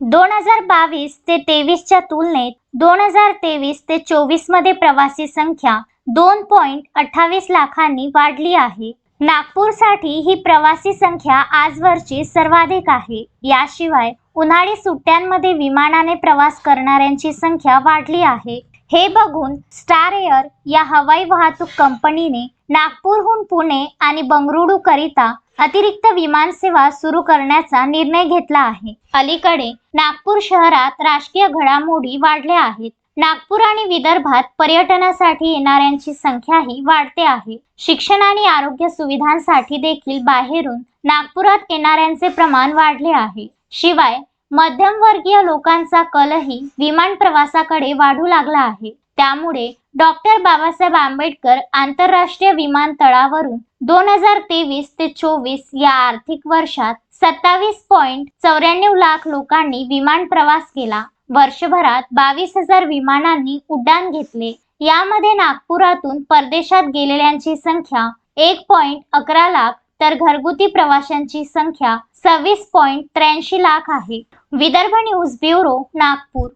दोन हजार बावीस ते तेवीसच्या तुलनेत दोन हजार तेवीस ते चोवीसमध्ये प्रवासी संख्या दोन पॉईंट अठ्ठावीस लाखांनी वाढली आहे. नागपूरसाठी ही प्रवासी संख्या आजवरची सर्वाधिक आहे. याशिवाय उन्हाळी सुट्ट्यांमध्ये विमानाने प्रवास करणाऱ्यांची संख्या वाढली आहे. हे बघून स्टार एअर या हवाई वाहतूक कंपनीने नागपूरहून पुणे आणि बंगळुरू करिता अतिरिक्त विमानसेवा सुरू करण्याचा निर्णय घेतला आहे. अलीकडे नागपूर शहरात राजकीय घडामोडी वाढल्या आहेत. नागपूर आणि विदर्भात पर्यटनासाठी येणाऱ्यांची संख्याही वाढते आहे. शिक्षण आणि आरोग्य सुविधांसाठी देखील बाहेरून नागपुरात येणाऱ्यांचे प्रमाण वाढले आहे. शिवाय मध्यमवर्गीय लोकांचा कलही विमान प्रवासाकडे वाढू लागला आहे. त्यामुळे डॉक्टर बाबासाहेब आंबेडकर आंतरराष्ट्रीय विमानतळावरून दोन हजार तेवीस ते चोवीस या आर्थिक वर्षात सत्तावीस पॉइंट चौऱ्याण्णव लाख लोकांनी विमान प्रवास केला. वर्षभरात बावीस हजार विमानांनी उड्डाण घेतले. यामध्ये नागपुरातून परदेशात गेलेल्यांची संख्या एक पॉइंट अकरा लाख तर घरगुती प्रवाशांची संख्या सव्वीस पॉईंट त्र्याऐंशी लाख आहे. Vidarbha news bureau Nagpur.